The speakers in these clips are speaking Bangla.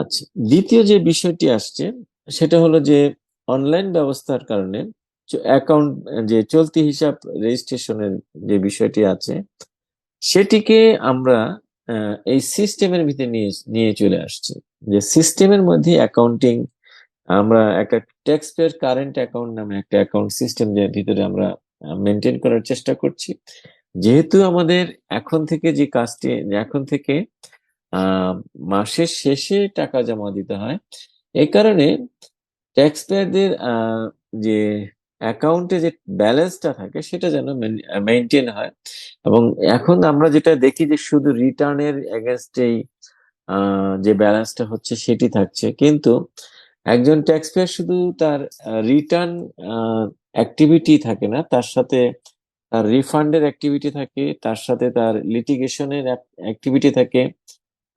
আচ্ছা দ্বিতীয় যে বিষয়টি আসছে, সেটা হলো যে অনলাইন ব্যবস্থার কারণে অ্যাকাউন্ট, যে চলতি হিসাব রেজিস্ট্রেশনের যে বিষয়টি আছে, সেটিকে আমরা এই সিস্টেমের ভিতরে নিয়ে নিয়ে চলে আসছি। যে সিস্টেমের মধ্যে অ্যাকাউন্টিং, আমরা একটা ট্যাক্স পেয়ার কারেন্ট অ্যাকাউন্ট নামে একটা অ্যাকাউন্ট সিস্টেম যে ভিতরে আমরা মেনটেন করার চেষ্টা করছি। যেহেতু আমাদের এখন থেকে যে কাজটি, এখন থেকে মাসের শেষে টাকা জমা দিতে হয়। এই কারণে ট্যাক্স পেয়ারদের যে অ্যাকাউন্টে যে ব্যালেন্সটা থাকে, সেটা যেন মেনটেন হয়। এবং এখন আমরা যেটা দেখি যে শুধু রিটার্নের এগেনস্টেই যে ব্যালেন্সটা হচ্ছে, সেটি থাকছে। কিন্তু একজন ট্যাক্স পেয়ার শুধু তার রিটার্ন অ্যাক্টিভিটি থাকে না, তার সাথে তার রিফান্ডের অ্যাক্টিভিটি থাকে, তার সাথে তার লিটিগেশনের অ্যাক্টিভিটি থাকে।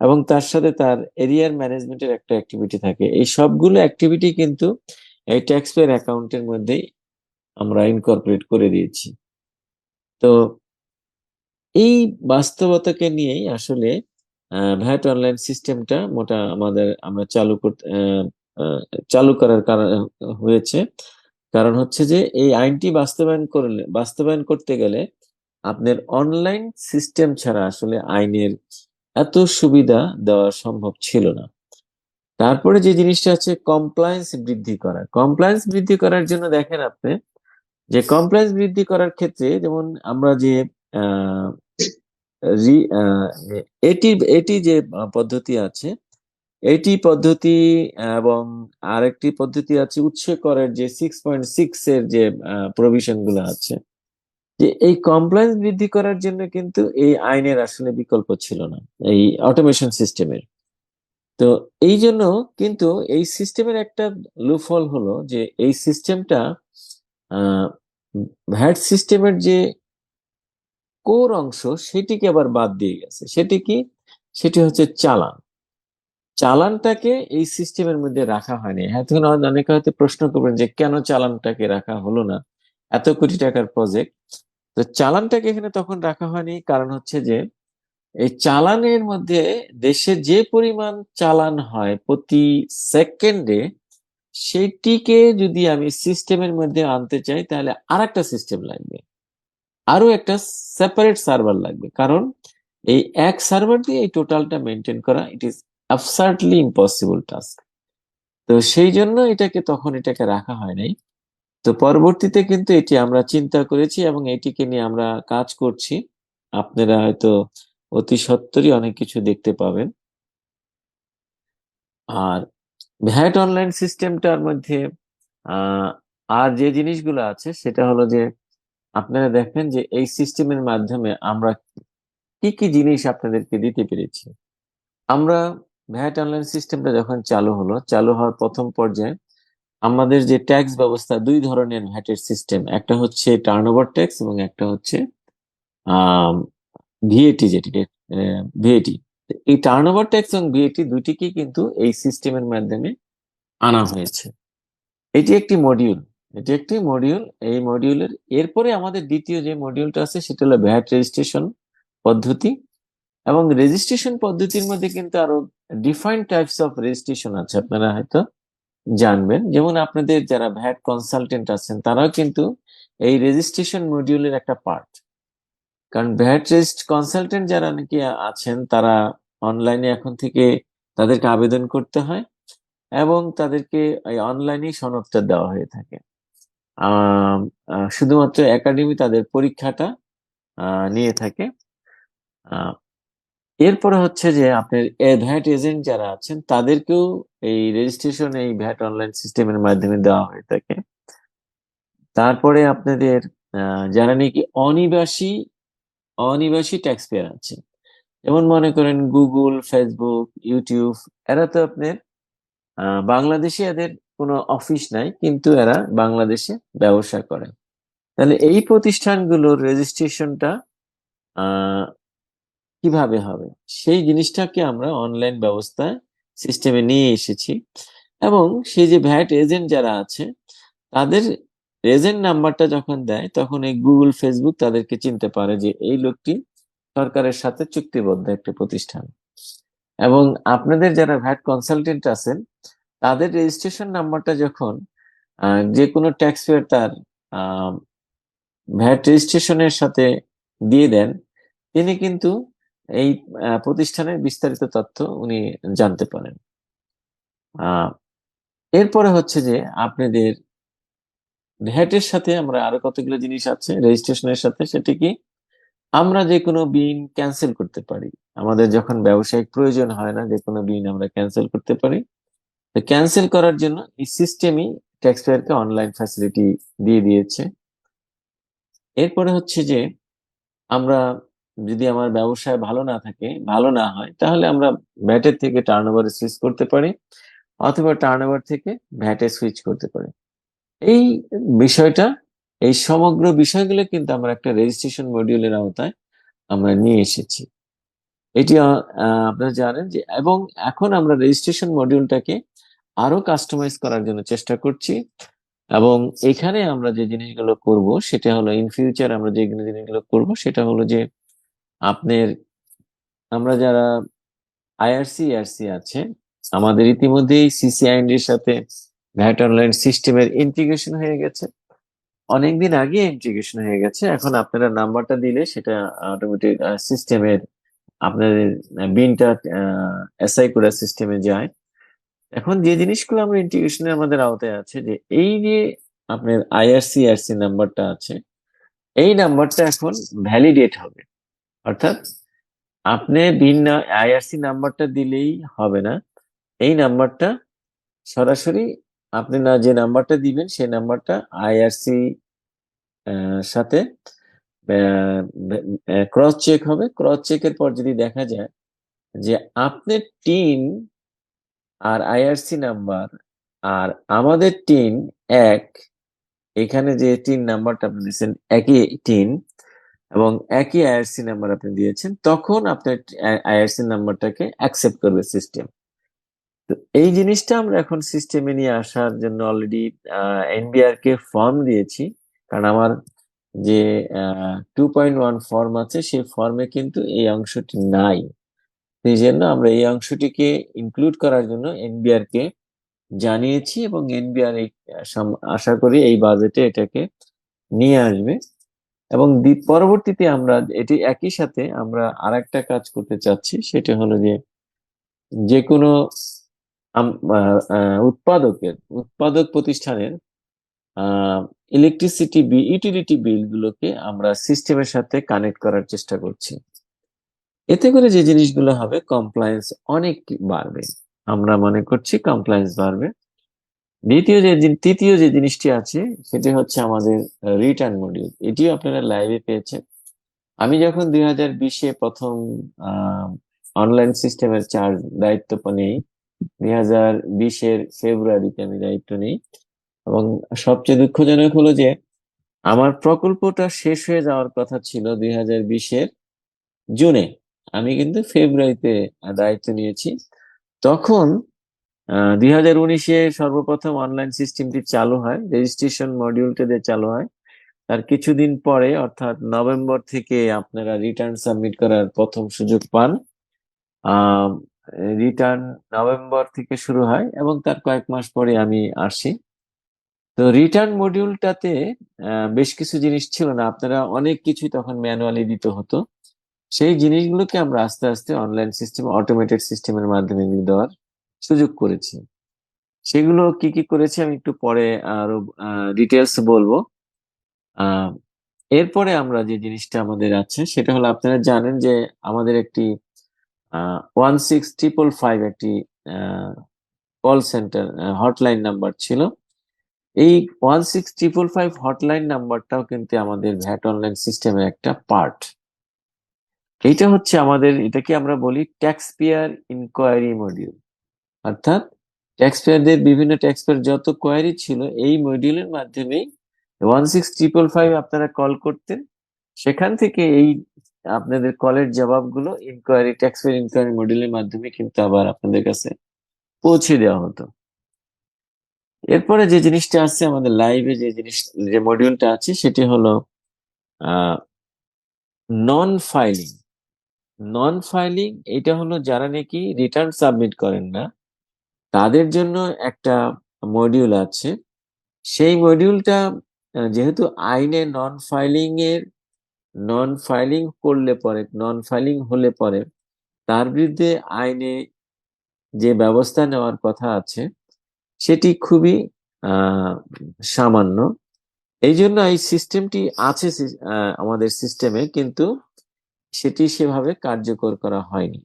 এবং তার সাথে তার এরিয়ার ম্যানেজমেন্টের একটা অ্যাক্টিভিটি থাকে। এই সবগুলো অ্যাক্টিভিটি কিন্তু এই ট্যাক্স পেয়ার অ্যাকাউন্টের মধ্যেই আমরা ইনকর্পোরেট করে দিয়েছি। তো এই বাস্তবতাকে নিয়েই আসলে ভ্যাট অনলাইন সিস্টেমটা মোটা আমাদের, আমরা চালু করতে চালু করার কারণ হয়েছে। কারণ হচ্ছে যে এই আইনটি বাস্তবায়ন করলে, বাস্তবায়ন করতে গেলে আপনার অনলাইন সিস্টেম ছাড়া আসলে আইনের এত সুবিধা দেওয়া সম্ভব ছিল না। তারপরে যে জিনিসটা আছে কমপ্লায়েন্স বৃদ্ধি করা। কমপ্লায়েন্স বৃদ্ধি করার জন্য দেখেন আপনি, যে কমপ্লায়েন্স বৃদ্ধি করার ক্ষেত্রে যেমন আমরা যে এটি এটি যে পদ্ধতি আছে, এটি পদ্ধতি এবং আরেকটি পদ্ধতি আছে উৎস করের যে সিক্স পয়েন্ট সিক্স এর যে প্রভিশনগুলো আছে। যে এই কমপ্লায়েন্স বৃদ্ধি করার জন্য কিন্তু এই আইনের আসলে বিকল্প ছিল না, এই অটোমেশন সিস্টেমের তো এই জন্য কিন্তু এই সিস্টেমের একটা লুফল হলো যে এই সিস্টেমটা ভ্যাট সিস্টেমের যে কোর অংশ সেটিকে আবার বাদ দিয়ে গেছে। সেটি কি? সেটি হচ্ছে চালান। চালানটাকে এই সিস্টেমের মধ্যে রাখা হয়নি। এতক্ষণ অনেকে হয়তো প্রশ্ন করবেন যে কেন চালানটাকে রাখা হলো না? এত কোটি টাকার প্রজেক্ট তো চালানটাকে এখানে তখন রাখা হয়নি। কারণ হচ্ছে যে, এই চালানের মধ্যে দেশে যে পরিমাণ চালান হয় প্রতি সেকেন্ডে, সেটিকে যদি আমি সিস্টেমের মধ্যে আনতে চাই, তাহলে আর একটা সিস্টেম লাগবে। আরও একটা সেপারেট সার্ভার লাগবে। কারণ এই এক সার্ভার দিয়ে এই টোটালটা মেনটেন করা it is absolutely impossible task তো সেই জন্য এটাকে, তখন এটাকে রাখা হয় নাই। তো পরবর্তীতে কিন্তু এটি আমরা চিন্তা করেছি এবং এটিকে নিয়ে আমরা কাজ করছি। আপনারা হয়তো অতি সত্তরই অনেক কিছু দেখতে পাবেন। আর ভ্যাট অনলাইন সিস্টেমটার মধ্যে আর যে জিনিসগুলো আছে সেটা হলো যে, আপনারা দেখেন যে এই সিস্টেমের মাধ্যমে আমরা কি কি জিনিস আপনাদেরকে দিতে পেরেছি। আমরা ভ্যাট অনলাইন সিস্টেমটা যখন চালু হলো, চালু হওয়ার প্রথম পর্যায়ে আমাদের যে ট্যাক্স ব্যবস্থা দুই ধরনের ভ্যাটের সিস্টেম। একটা হচ্ছে টার্ন ওভার ট্যাক্স এবং একটা হচ্ছে ভিএটি যেটিকে ভিএটি এই টার্ন ওভার ট্যাক্স এবং ভিএটি দুটিকেই কিন্তু এই সিস্টেমের মাধ্যমে আনা হয়েছে। এটি একটি মডিউল এটি একটি মডিউল এই মডিউলের এরপরে আমাদের দ্বিতীয় যে মডিউলটা আছে, সেটা হলো ভ্যাট রেজিস্ট্রেশন পদ্ধতি। এবং রেজিস্ট্রেশন পদ্ধতির মধ্যে কিন্তু আরও ডিফাইন্ড টাইপস অফ রেজিস্ট্রেশন আছে। আপনারা হয়তো জানবেন। যেমন আপনাদের যারা ভ্যাট কনসালটেন্ট আছেন, তারাও কিন্তু এই রেজিস্ট্রেশন মডিউলের একটা পার্ট কারণ ভ্যাট রেজিস্ট কনসালটেন্ট যারা নাকি আছেন, তারা অনলাইনে এখন থেকে তাদেরকে আবেদন করতে হয় এবং তাদেরকে অনলাইনেই সনদটা দেওয়া হয়ে থাকে। শুধুমাত্র একাডেমি তাদের পরীক্ষাটা নিয়ে থাকে। এরপরে হচ্ছে যে আপনার ভ্যাট এজেন্ট যারা আছেন, তাদেরকেও এই রেজিস্ট্রেশন এই ভ্যাট অনলাইন সিস্টেমের মাধ্যমে দেওয়া হয়ে থাকে। তারপরে আপনাদের যারা নাকি অনিবাসী অনিবাসী ট্যাক্স পেয়ার আছে যেমন মনে করেন গুগল ফেসবুক ইউটিউব এরা তো আপনার বাংলাদেশে এদের কোনো অফিস নাই, কিন্তু এরা বাংলাদেশে ব্যবসা করে। তাহলে এই প্রতিষ্ঠানগুলোর রেজিস্ট্রেশনটা কীভাবে হবে? সেই জিনিসটাকে আমরা অনলাইন ব্যবস্থায় সিস্টেমে নিয়ে এসেছি। এবং সেই যে ভ্যাট এজেন্ট যারা আছে, তাদের এজেন্ট নাম্বারটা যখন দেয়, তখন এই গুগল ফেসবুক তাদেরকে চিনতে পারে যে এই লোকটি সরকারের সাথে চুক্তিবদ্ধ একটি প্রতিষ্ঠান। এবং আপনাদের যারা ভ্যাট কনসালটেন্ট আছেন, তাদের রেজিস্ট্রেশন নাম্বারটা যখন যে কোনো ট্যাক্স পেয়ার তার ভ্যাট রেজিস্ট্রেশনের সাথে দিয়ে দেন, তিনি কিন্তু এই প্রতিষ্ঠানের বিস্তারিত তথ্য উনি জানতে পারেন। এরপরে হচ্ছে যে আপনাদের ভ্যাটের সাথে আমরা আরও কতগুলো জিনিস আছে রেজিস্ট্রেশনের সাথে, সেটি কি? আমরা যে কোনো বিন ক্যান্সেল করতে পারি। আমাদের যখন ব্যবসায়িক প্রয়োজন হয় না, যে কোনো বিন আমরা ক্যান্সেল করতে পারি। তো ক্যান্সেল করার জন্য এই সিস্টেমই ট্যাক্স পেয়ারকে অনলাইন ফ্যাসিলিটি দিয়ে দিয়েছে। এরপরে হচ্ছে যে আমরা যদি আমার ব্যবসায় ভালো না থাকে, ভালো না হয়, তাহলে আমরা ভ্যাটের থেকে টার্ন ওভারে সুইচ করতে পারি, অথবা টার্ন ওভার থেকে ভ্যাটে সুইচ করতে পারি। এই বিষয়টা, এই সমগ্র বিষয়গুলো কিন্তু আমরা একটা রেজিস্ট্রেশন মডিউলের আওতায় আমরা নিয়ে এসেছি। এটি আপনারা জানেন যে, এবং এখন আমরা রেজিস্ট্রেশন মডিউলটাকে আরও কাস্টমাইজ করার জন্য চেষ্টা করছি, এবং এখানে আমরা যে জিনিসগুলো করব, সেটা হলো ইন ফিউচার আমরা যে জিনিসগুলো করব, সেটা হলো যে আপনার, আমরা যারা আইআরসি আরসি আছে, আমাদের ইতিমধ্যেই এর সাথে ভ্যাট অনলাইন সিস্টেমের ইন্টিগ্রেশন হয়ে গেছে। অনেকদিন আগে ইন্টিগ্রেশন হয়ে গেছে। এখন আপনারা নাম্বারটা দিলে সেটা অটোমেটিক সিস্টেমের আপনাদের বিনটা এসআই করে সিস্টেমে যায়। এখন যে জিনিসগুলো আমরা ইন্টিগ্রেশনে আমাদের আওতায় আছে, যে এই যে আপনার আইআরসি আরসি নাম্বারটা আছে, এই নাম্বারটা এখন ভ্যালিডেট হবে। অর্থাৎ আপনি ভিন্ন আইআরসি নাম্বারটা দিলেই হবে না। এই নাম্বারটা সরাসরি আপনি না যে নাম্বারটা দিবেন, সেই নাম্বারটা আইআরসি সাথে ক্রস চেক হবে। ক্রস চেকের পর যদি দেখা যায় যে আপনার টিন আর আইআরসি নাম্বার আর আমাদের টিন এক, এখানে যে টিন নাম্বারটা আপনি দিয়েছেন, একই টিন এবং একই আইআরসি নাম্বার আপনি দিয়েছেন, তখন আপনার আইআরসি নাম্বারটাকে অ্যাকসেপ্ট করবে সিস্টেম তো এই জিনিসটা আমরা এখন সিস্টেমে নিয়ে আসার জন্য অলরেডি এনবিআর কে ফর্ম দিয়েছি। কারণ আমার যে টু পয়েন্ট ওয়ান ফর্ম আছে সেই ফর্মে কিন্তু এই অংশটি নাই। সেই জন্য আমরা এই অংশটিকে ইনক্লুড করার জন্য এনবিআর কে জানিয়েছি এবং এনবিআর আশা করি এই বাজেটে এটাকে নিয়ে আসবে। এবং পরবর্তীতে আমরা এটি একই সাথে আমরা আরেকটা কাজ করতে চাচ্ছি, সেটা হলো যে যে কোনো উৎপাদকের, উৎপাদক প্রতিষ্ঠানের ইলেকট্রিসিটি বিল ইউটিলিটি বিলগুলোকে আমরা সিস্টেমের সাথে কানেক্ট করার চেষ্টা করছি। এতে করে যে জিনিসগুলো হবে কমপ্লায়েন্স অনেক বাড়বে। আমরা মনে করছি কমপ্লায়েন্স বাড়বে। দ্বিতীয় যে তৃতীয় যে জিনিসটি আছে, সেটি হচ্ছে আমাদের রিটার্ন মডিউল এটিও আপনারা লাইভে পেয়েছেন। আমি যখন দুই হাজার বিশে প্রথম অনলাইন সিস্টেমের চার্জ দায়িত্ব নিই, দুই হাজার বিশের ফেব্রুয়ারিতে আমি দায়িত্ব নিই, এবং সবচেয়ে দুঃখজনক হলো যে, আমার প্রকল্পটা শেষ হয়ে যাওয়ার কথা ছিল দুই হাজার বিশের জুনে আমি কিন্তু ফেব্রুয়ারিতে দায়িত্ব নিয়েছি। তখন দুই হাজার উনিশে সর্বপ্রথম অনলাইন সিস্টেমটি চালু হয় রেজিস্ট্রেশন মডিউলটি দিয়ে চালু হয়। তার কিছুদিন পরে, অর্থাৎ নভেম্বর থেকে আপনারা রিটার্ন সাবমিট করার প্রথম সুযোগ পান। রিটার্ন নভেম্বর থেকে শুরু হয় এবং তার কয়েক মাস পরে আমি আসি। তো রিটার্ন মডিউলটাতে বেশ কিছু জিনিস ছিল না। আপনারা অনেক কিছুই তখন ম্যানুয়ালি দিতে হতো। সেই জিনিসগুলোকে আমরা আস্তে আস্তে অনলাইন সিস্টেম অটোমেটেড সিস্টেমের মাধ্যমে দেওয়ার সুযোগ করেছি। সেগুলো কি কি করেছি আমি একটু পরে আরও ডিটেলস বলব। এরপরে আমরা যে জিনিসটা আমাদের আছে, সেটা হলো আপনারা জানেন যে আমাদের একটি ওয়ান সিক্স ট্রিপল ফাইভ একটি কল সেন্টার হটলাইন নাম্বার ছিল। এই one six triple five hotline নাম্বারটাও কিন্তু আমাদের ভ্যাট অনলাইন সিস্টেমের একটা পার্ট এইটা হচ্ছে আমাদের, এটাকে আমরা বলি ট্যাক্স পেয়ার ইনকোয়ারি মডিউল অর্থাৎ ট্যাক্স পেয়ারদের বিভিন্ন ট্যাক্স পেয়ার যত কোয়ারি ছিল এই মডিউলের মাধ্যমেই ওয়ান সিক্স ট্রিপল ফাইভ আপনারা কল করতেন। সেখান থেকে এই আপনাদের কলের জবাবগুলো ইনকোয়ারি ট্যাক্স পেয়ার ইনকোয়ারি মডিউলের মাধ্যমে কিন্তু আবার আপনাদের কাছে পৌঁছে দেওয়া হতো। এরপরে যে জিনিসটা আছে আমাদের লাইভে যে জিনিস, যে মডিউলটা আছে সেটি হলো নন ফাইলিং নন ফাইলিং এটা হলো যারা নাকি রিটার্ন সাবমিট করেন না তাদের জন্য একটা মডিউল আছে। সেই মডিউলটা যেহেতু আইনে নন ফাইলিং এর নন ফাইলিং করলে পরে নন ফাইলিং হলে পরে, তার বিরুদ্ধে আইনে যে ব্যবস্থা নেওয়ার কথা আছে, সেটি খুবই সামান্য। এই জন্য এই সিস্টেমটি আছে আমাদের সিস্টেমে কিন্তু সেটি সেভাবে কার্যকর করা হয়নি।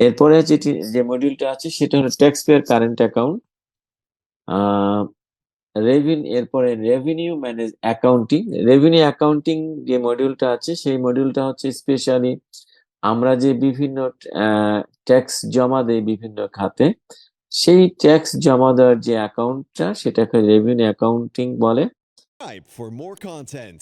এরপরে যেটি যে মডিউলটা আছে সেটা হলো tax payer current account revenue এরপরে revenue manage accounting revenue accounting যে মডিউলটা আছে সেই মডিউলটা হচ্ছে স্পেশালি আমরা যে বিভিন্ন ট্যাক্স জমা দেই বিভিন্ন খাতে, সেই ট্যাক্স জমা দেওয়ার যে অ্যাকাউন্টটা সেটাকে রেভিনিউ অ্যাকাউন্টিং বলে for more content.